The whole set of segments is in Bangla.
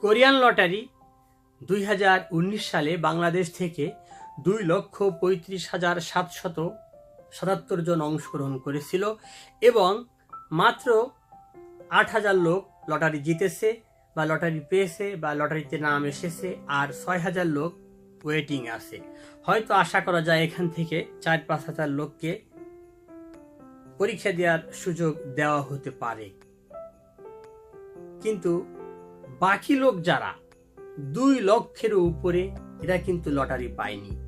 কোরিয়ান লটারি দুই হাজার উনিশ সালে বাংলাদেশ থেকে দুই লক্ষ পঁয়ত্রিশ হাজার সাতশত সাতাত্তর জন অংশগ্রহণ করেছিল এবং মাত্র আট হাজার লোক লটারি জিতেছে বা লটারি পেয়েছে বা লটারিতে নাম এসেছে আর ছয় হাজার লোক ওয়েটিং আছে। হয়তো আশা করা যায় এখান থেকে চার পাঁচ হাজার লোককে পরীক্ষা দেওয়ার সুযোগ দেওয়া হতে পারে। কিন্তু বাকি লোক যারা, দুই লক্ষের উপরে এরা কিন্তু লটারি পায়নি।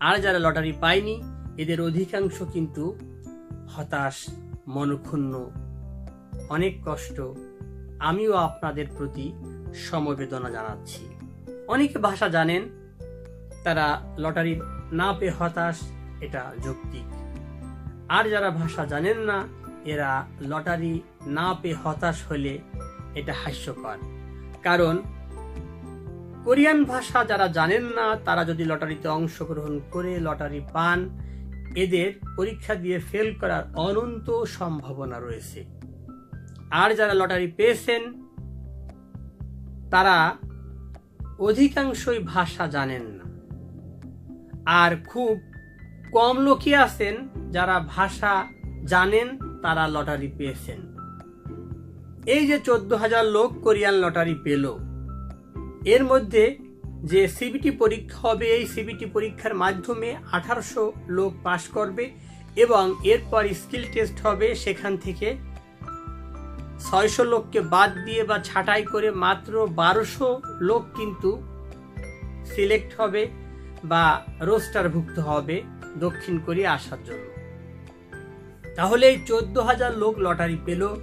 আর যারা লটারি পায়নি, এদের অধিকাংশ কিন্তু হতাশ, মনক্ষুণ্ণ, অনেক কষ্ট। আমিও আপনাদের প্রতি সমবেদনা জানাচ্ছি। অনেকে ভাষা জানেন, তারা লটারি না পেয়ে হতাশ, এটা যৌক্তিক। আর যারা ভাষা জানেন না, এরা লটারি না পেয়ে হতাশ হলে এটা হাস্যকর। কারণ কোরিয়ান ভাষা যারা জানেন না, তারা যদি লটারিতে অংশগ্রহণ করে লটারি পান, এদের পরীক্ষা দিয়ে ফেল করার অনন্ত সম্ভাবনা রয়েছে। আর যারা লটারি পেয়েছেন, তারা অধিকাংশই ভাষা জানেন না। আর খুব কম লোকই আছেন যারা ভাষা জানেন, তারা লটারি পেয়েছেন। এই যে চোদ্দ হাজার লোক কোরিয়ান লটারি পেল, এর মধ্যে যে সিবিটি পরীক্ষা হবে, এই সিবিটি পরীক্ষার মাধ্যমে আঠারোশো লোক পাশ করবে এবং এরপর স্কিল টেস্ট হবে সেখান থেকে ছয়শো লোককে বাদ দিয়ে বা ছাঁটাই করে মাত্র বারোশো লোক কিন্তু সিলেক্ট হবে বা রোস্টারভুক্ত হবে দক্ষিণ কোরিয়া আসার জন্য। তাহলে এই চোদ্দ হাজার লোক লটারি পেল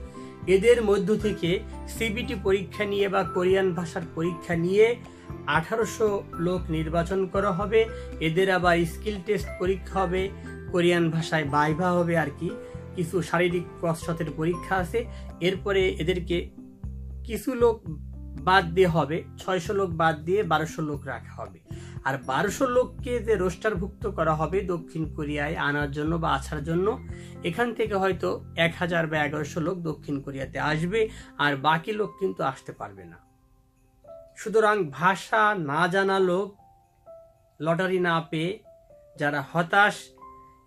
এদের মধ্য থেকে সিবিটি পরীক্ষা নিয়ে বা কোরিয়ান ভাষার পরীক্ষা নিয়ে আঠারোশো লোক নির্বাচন করা হবে। এদের আবার স্কিল টেস্ট পরীক্ষা হবে, কোরিয়ান ভাষায় বাইভা হবে আর কি। কিছু শারীরিক কসরতের পরীক্ষা আছে। এরপরে এদেরকে কিছু লোক বাদ দিয়ে হবে, ছয়শো লোক বাদ দিয়ে বারোশো লোক রাখা হবে। আর বারোশো লোককে যে রোস্টারভুক্ত করা হবে দক্ষিণ কোরিয়ায় আনার জন্য বা আসার জন্য, এখান থেকে হয়তো এক হাজার বা এগারোশো লোক দক্ষিণ কোরিয়াতে আসবে আর বাকি লোক কিন্তু আসতে পারবে না। সুতরাং ভাষা না জানা লোক লটারি না পেয়ে যারা হতাশ,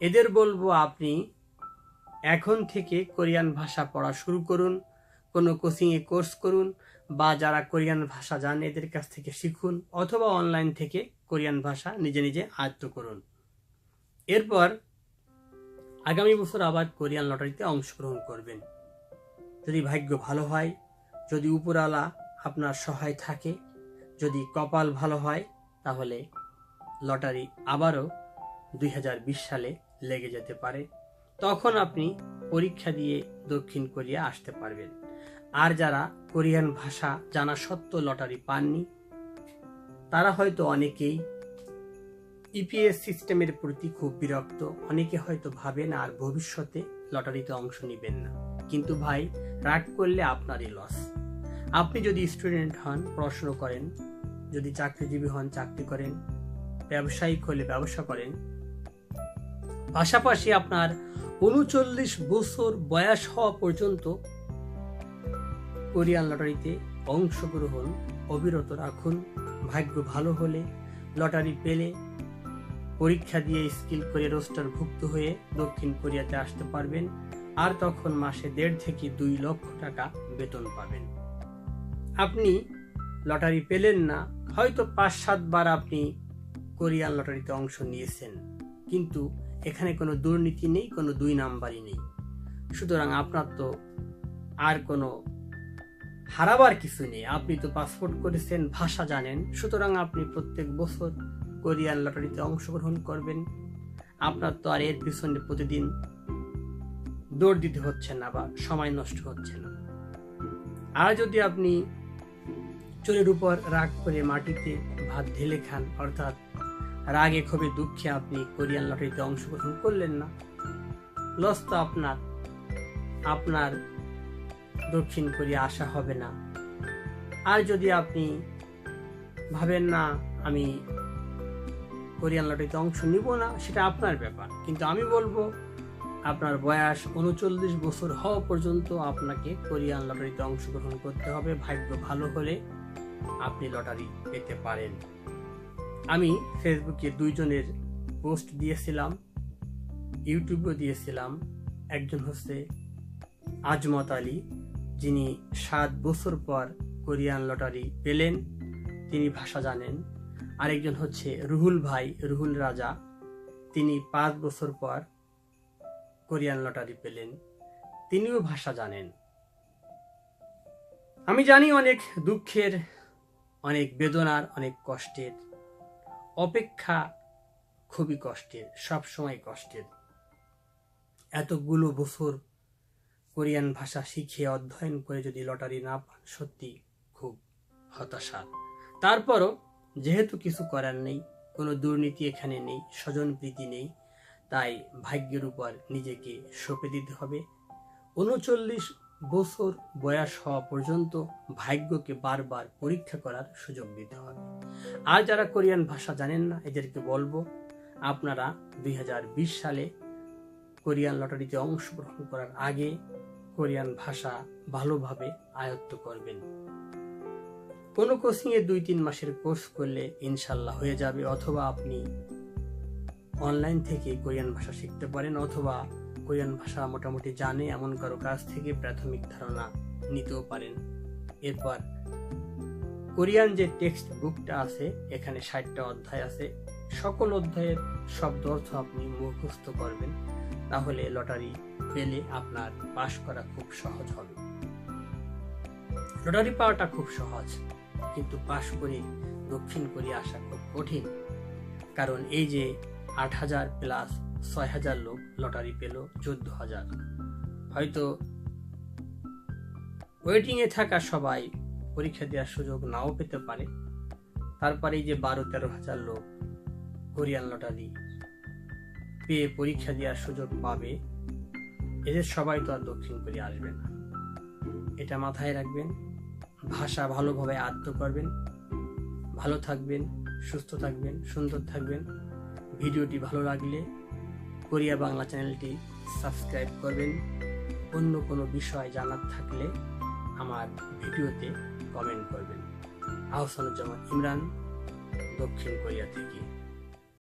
এদের বলব আপনি এখন থেকে কোরিয়ান ভাষা পড়া শুরু করুন, কোনো কোচিংয়ে কোর্স করুন বা যারা কোরিয়ান ভাষা জান, এদের কাছ থেকে শিখুন অথবা অনলাইন থেকে কোরিয়ান ভাষা নিজে নিজে আয়ত্ত করুন। এরপর আগামী বছর আবার কোরিয়ান লটারিতে অংশগ্রহণ করবেন। যদি ভাগ্য ভালো হয়, যদি উপরালা আপনার সহায় থাকে, যদি কপাল ভালো হয়, তাহলে লটারি আবারও দুই হাজার বিশ সালে লেগে যেতে পারে। তখন আপনি পরীক্ষা দিয়ে দক্ষিণ কোরিয়া আসতে পারবেন। আর যারা কোরিয়ান ভাষা জানা সত্ত্বেও লটারি পাননি, তারা হয়তো অনেকেই ইপিএস সিস্টেমের প্রতি খুব বিরক্ত। অনেকে হয়তো ভাবেন আর ভবিষ্যতে লটারিতে অংশ নেবেন না। কিন্তু ভাই, রাগ করলে আপনারই লস আপনি যদি স্টুডেন্ট হন পড়াশুনো করেন, যদি চাকরিজীবী হন, চাকরি করেন ব্যবসায়িক হলে ব্যবসা করেন, পাশাপাশি আপনার উনচল্লিশ বছর বয়স হওয়া পর্যন্ত কোরিয়ান লটারিতে অংশগ্রহণ অবিরত রাখুন। ভাগ্য ভালো হলে লটারি পেলে পরীক্ষা দিয়ে স্কিল করে রোস্টারভুক্ত হয়ে দক্ষিণ কোরিয়াতে আসতে পারবেন আর তখন মাসে দেড় থেকে দুই লক্ষ টাকা বেতন পাবেন। আপনি লটারি পেলেন না, হয়তো পাঁচ সাতবার আপনি কোরিয়ান লটারিতে অংশ নিয়েছেন, কিন্তু এখানে কোনো দুর্নীতি নেই, কোনো দুই নাম্বারই নেই। সুতরাং আপনার তো আর কোনো হারাবার কিছু নেই। আপনি তো পাসপোর্ট করেছেন, ভাষা জানেন। সুতরাং আপনি প্রত্যেক বছর কোরিয়ান লটারিতে অংশগ্রহণ করবেন। আপনার তো আর এর পিছনে প্রতিদিন দৌড় দিতে হচ্ছে না বা সময় নষ্ট হচ্ছে না। আর যদি আপনি চোরের উপর রাগ করে মাটিতে ভাত ঢেলে খান, অর্থাৎ রাগে ক্ষোভে দুঃখে আপনি কোরিয়ান লটারিতে অংশগ্রহণ করলেন না লস তো আপনার আপনার দক্ষিণ কোরিয়া আসা হবে না। আর যদি আপনি ভাবেন না, আমি কোরিয়ান লটারিতে অংশ নিব না, সেটা আপনার ব্যাপার। কিন্তু আমি বলব, আপনার বয়স উনচল্লিশ বছর হওয়া পর্যন্ত আপনাকে কোরিয়ান লটারিতে অংশগ্রহণ করতে হবে। ভাগ্য ভালো হলে আপনি লটারি পেতে পারেন। আমি ফেসবুকে দুইজনের পোস্ট দিয়েছিলাম, ইউটিউবেও দিয়েছিলাম। একজন হচ্ছে আজমত আলী যিনি সাত বছর পর কোরিয়ান লটারি পেলেন, তিনি ভাষা জানেন। আরেকজন হচ্ছে রুহুল ভাই, রুহুল রাজা। তিনি পাঁচ বছর পর কোরিয়ান লটারি পেলেন। তিনিও ভাষা জানেন। আমি জানি অনেক দুঃখের, অনেক বেদনার, অনেক কষ্টের। অপেক্ষা খুবই কষ্টের সব সময় কষ্টের। এতগুলো বছর কোরিয়ান ভাষা শিখে অধ্যয়ন করে যদি লটারি না পান, সত্যি খুব হতাশা। তারপরও যেহেতু কিছু করার নেই, কোনো দুর্নীতি এখানে নেই স্বজনপ্রীতি নেই, তাই ভাগ্যের উপর নিজেকে সঁপে দিতে হবে। উনচল্লিশ বছর বয়স হওয়া পর্যন্ত ভাগ্যকে বারবার পরীক্ষা করার সুযোগ দিতে হবে। আর যারা কোরিয়ান ভাষা জানেন না, এদেরকে বলব, আপনারা দুই হাজার বিশ সালে কোরিয়ান লটারিতে অংশগ্রহণ করার আগে কোরিয়ান ভাষা ভালোভাবে আয়ত্ত করবেন। কোনো কোচিংয়ে দুই তিন মাসের কোর্স করলে ইনশাল্লাহ হয়ে যাবে, অথবা আপনি অনলাইন থেকে কোরিয়ান ভাষা শিখতে পারেন, অথবা কোরিয়ান ভাষা মোটামুটি জানে, এমন কারও কাছ থেকে প্রাথমিক ধারণা নিতেও পারেন। এরপর কোরিয়ান যে টেক্সট বুকটা আছে, এখানে ষাটটা অধ্যায় আছে। সকল অধ্যায়ের শব্দ অর্থ আপনি মুখস্থ করবেন। তাহলে লটারি পেলে আপনার পাশ করা খুব সহজ হবে। লটারি পাওয়াটা খুব সহজ, কিন্তু পাশ করে দক্ষিণ কোরিয়া আসা খুব কঠিন। কারণ এই যে আট হাজার প্লাস ছয় হাজার লোক লটারি পেল চোদ্দ হাজার। হয়তো ওয়েটিংয়ে থাকা সবাই পরীক্ষা দেওয়ার সুযোগ নাও পেতে পারে। তারপরে এই যে বারো তেরো হাজার লোক কোরিয়ান লটারি পেয়ে পরীক্ষা দেওয়ার সুযোগ পাবে, এদের সবাই তো আর দক্ষিণ কোরিয়া আসবে না। এটা মাথায় রাখবেন, ভাষা ভালোভাবে আয়ত্ত করবেন, ভালো থাকবেন, সুস্থ থাকবেন, সুন্দর থাকবেন। ভিডিওটি ভালো লাগলে কোরিয়া বাংলা চ্যানেলটি সাবস্ক্রাইব করবেন। অন্য কোনো বিষয় জানার থাকলে আমার ভিডিওতে কমেন্ট করবেন। আহসানুজ্জামান ইমরান, দক্ষিণ কোরিয়া থেকে।